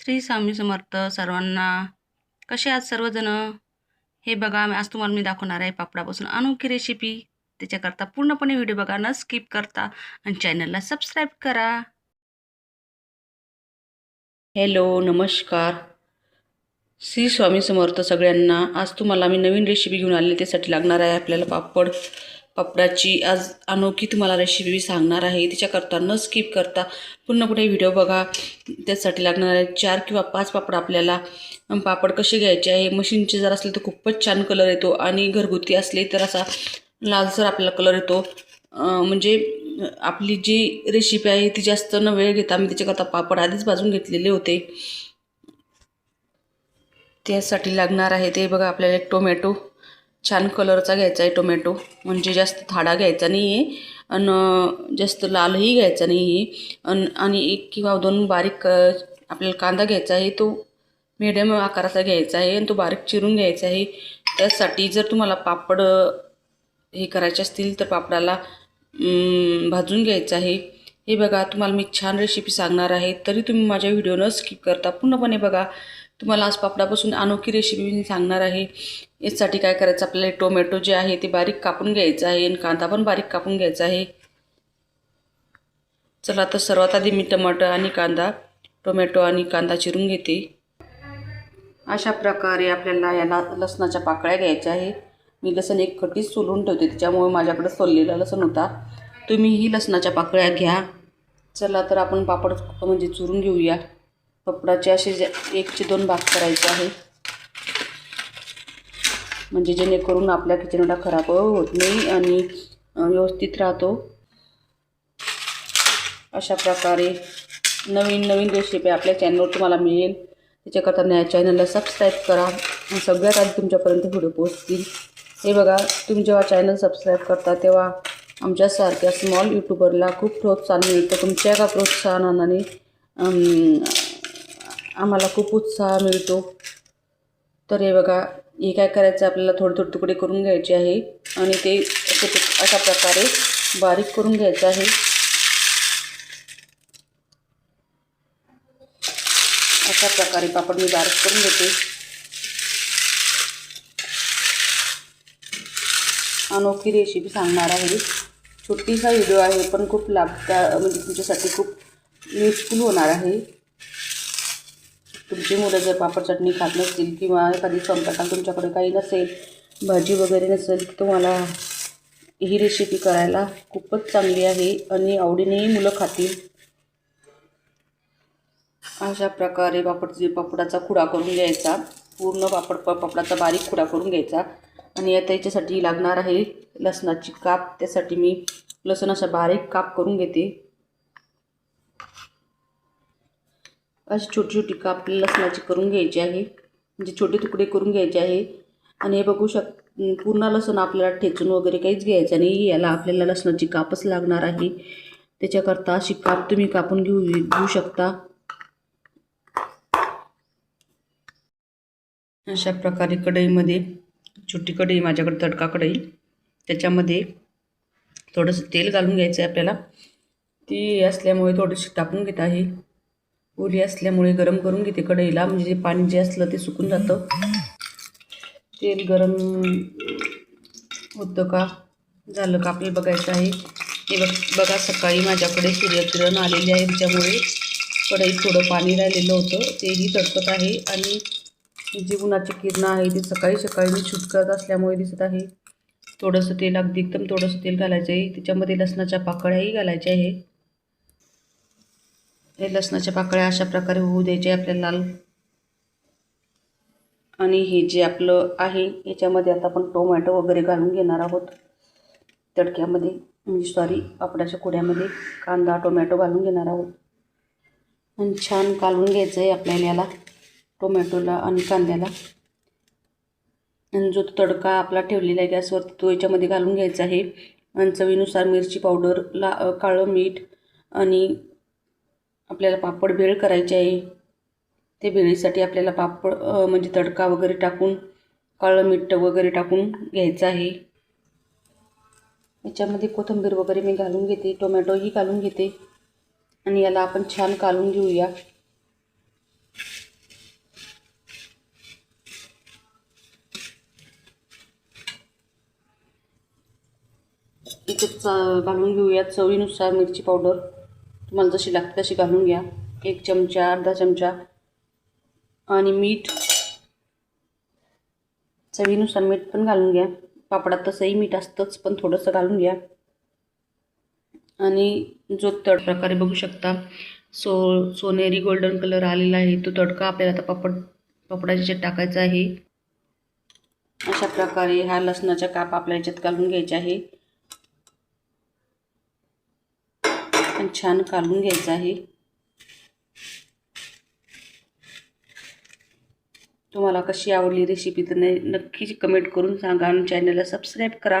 श्री स्वामी समर्थ सर्वांना. कसे आहात सर्वजण? हे बघा आज तुम्हाला मी दाखवणार आहे पापडापासून अनोखी रेसिपी त्याच्याकरता पूर्णपणे व्हिडिओ बघा न स्किप करता. आणि चॅनलला सबस्क्राईब करा. हॅलो नमस्कार. श्री स्वामी समर्थ सगळ्यांना. आज तुम्हाला मी नवीन रेसिपी घेऊन आले त्यासाठी लागणार आहे आपल्याला पापड. पापडाची आज अनोखी तुम्हाला रेसिपी मी सांगणार आहे. त्याच्याकरता न स्किप करता पूर्ण कुठे व्हिडिओ बघा. त्यासाठी लागणार आहे चार किंवा पाच पापड आपल्याला. पापड कसे घ्यायचे आहे? मशीनचे जर असले तर खूपच छान कलर येतो. आणि घरगुती असले तर असा लालसर आपल्याला कलर येतो. म्हणजे आपली जी रेसिपी आहे ती जास्त न वेळ घेता मी त्याच्याकरता पापड आधीच भाजून घेतलेले होते. त्यासाठी लागणार आहे ते बघा आपल्याला एक टोमॅटो छान कलरचा घ्यायचा आहे टोमॅटो. म्हणजे जास्त थाडा घ्यायचा नाही आहे आणि जास्त लालही घ्यायचा नाही आहे आणि एक किंवा दोन बारीक आपल्याला कांदा घ्यायचा आहे तो मिडियम आकाराचा घ्यायचा आहे आणि तो बारीक चिरून घ्यायचा आहे. त्यासाठी जर तुम्हाला पापड हे करायचे असतील तर पापडाला भाजून घ्यायचं आहे. हे बघा तुम्हाला मी छान रेसिपी सांगणार आहे. तरी तुम्ही माझ्या व्हिडिओ न स्किप करता पूर्णपणे बघा. तुम्हाला आज पापडापासून अनोखी रेसिपी मी सांगणार आहे. यासाठी काय करायचं? आपल्याला टोमॅटो जे आहे ते बारीक कापून घ्यायचं आहे आणि कांदा पण बारीक कापून घ्यायचा आहे. चला तर सर्वात आधी मी टमाटर आणि कांदा टोमॅटो आणि कांदा चिरून घेते. अशा प्रकारे आपल्याला याला लसणाच्या पाकळ्या घ्यायच्या आहे. मी लसण एक खटीच सोलून ठेवते त्याच्यामुळे माझ्याकडे सोललेला लसण होता. तुम्हीही लसणाच्या पाकळ्या घ्या. चला तर आपण पापड म्हणजे चुरून घेऊया. कपडाचे असे जे एकचे दोन भाग करायचे आहे म्हणजे जेणेकरून आपल्या किचनला खराब होत नाही आणि व्यवस्थित राहतो. अशा प्रकारे नवीन नवीन रेसिपी आपल्या चॅनलवर तुम्हाला मिळेल. त्याच्याकरता न्या चॅनलला सबस्क्राईब करा आणि सगळ्यात आधी तुमच्यापर्यंत व्हिडिओ पोहोचतील. हे बघा तुम्ही जेव्हा चॅनल सबस्क्राईब करता तेव्हा आमच्यासारख्या स्मॉल यूट्यूबरला खूप प्रोत्साहन मिळतं. तुमच्या एका प्रोत्साहनाने आम्हाला खूप उत्साह मिळतो. तर हे बघा हे काय करायचं? आपल्याला थोडे थोडे तुकडे करून घ्यायचे आहे आणि ते अशा प्रकारे बारीक करून घ्यायचं आहे. अशा प्रकारे पापड मी बारीक करून घेते. अनोखी रेसिपी सांगणार आहे. छोटीसा व्हिडिओ आहे पण खूप लाभदा म्हणजे तुमच्यासाठी खूप युजफुल होणार आहे. तुमची मुलं जर पापड चटणी खात नसतील किंवा एखादी स्वयंपाकाला तुमच्याकडे काही नसेल भाजी वगैरे नसेल तर तुम्हाला ही रेसिपी करायला खूपच चांगली आहे आणि आवडीनेही मुलं खातील. अशा प्रकारे पापड पापडाचा खुडा करून घ्यायचा. पूर्ण पापड प- पापडाचा बारीक खुडा करून घ्यायचा. आणि आता याच्यासाठी लागणार आहे लसणाची काप. त्यासाठी मी लसण अशा बारीक काप करून घेते. अशी छोटी छोटी काप लसणाची करून घ्यायची आहे. म्हणजे छोटे तुकडे करून घ्यायचे आहे. आणि हे बघू शक पूर्ण लसूण आपल्याला ठेचून वगैरे काहीच घ्यायचं नाही. याला आपल्याला लसणाची कापच लागणार आहे. त्याच्याकरता अशी काप तुम्ही कापून घेऊ घेऊ शकता. अशा प्रकारे कढईमध्ये छोटी कढई माझ्याकडे तडका कढई. त्याच्यामध्ये थोडंसं तेल घालून घ्यायचं आहे आपल्याला. ती असल्यामुळे थोडीशी टाकून घेत आहे. ओली असल्यामुळे गरम करून घेते कढईला. म्हणजे जे पाणी जे असलं ते सुकून जातं. तेल गरम होतं का? झालं का आपल्याला बघायचं आहे. हे बघ बघा सकाळी माझ्याकडे सूर्यकिरण आलेले आहे. त्याच्यामुळे कढईत थोडं पाणी राहिलेलं होतं. तेही तडकत आहे. आणि जी उन्हाची किरणं आहे ती सकाळी सकाळी मी छुटकत करत असल्यामुळे दिसत आहे. थोडंसं तेल अगदी एकदम थोडंसं तेल घालायचं आहे. त्याच्यामध्ये लसणाच्या पाकळ्याही घालायच्या आहे. हे लसणाच्या पाकळ्या अशा प्रकारे होऊ द्यायचे आपल्याला लाल. आणि हे जे आपलं आहे याच्यामध्ये आता आपण टोमॅटो वगैरे घालून घेणार आहोत. तडक्यामध्ये म्हणजे सॉरी पापडाच्या कुड्यामध्ये कांदा टोमॅटो घालून घेणार आहोत. आणि छान घालून घ्यायचं आहे आपल्याला याला टोमॅटोला आणि कांद्याला. आणि जो तडका आपला ठेवलेला आहे गॅसवर तो याच्यामध्ये घालून घ्यायचा आहे. आणि चवीनुसार मिरची पावडर ला काळं मीठ आणि आपल्याला पापड भेळ करायची आहे. ते भेळीसाठी आपल्याला पापड म्हणजे तडका वगैरे टाकून काळं मीठ वगैरे टाकून घ्यायचं आहे. याच्यामध्ये कोथिंबीर वगैरे मी घालून घेते टोमॅटोही घालून घेते. आणि याला आपण छान कालून घेऊया. इथे घालून घेऊया चवीनुसार मिरची पावडर. तुम्हाला जशी लागते तशी घालून घ्या. एक चमचा अर्धा चमचा. आणि मीठ. चवीनुसार मीठ पण घालून घ्या. पापडात तसंही मीठ असतंच पण थोडंसं घालून घ्या. आणि जो तड प्रकारे बघू शकता सो सोनेरी गोल्डन कलर आलेला आहे. तो तडका आपल्याला आता पापड पापडाच्या याच्यात टाकायचा आहे. अशा प्रकारे हा लसणाचा काप आपल्या याच्यात घालून घ्यायचा आहे. आणि छान काढून घ्यायचा आहे. तुम्हाला कशी आवडली रेसिपी तर नाही नक्कीच कमेंट करून सांगा. आणि चॅनलला सबस्क्राईब करा.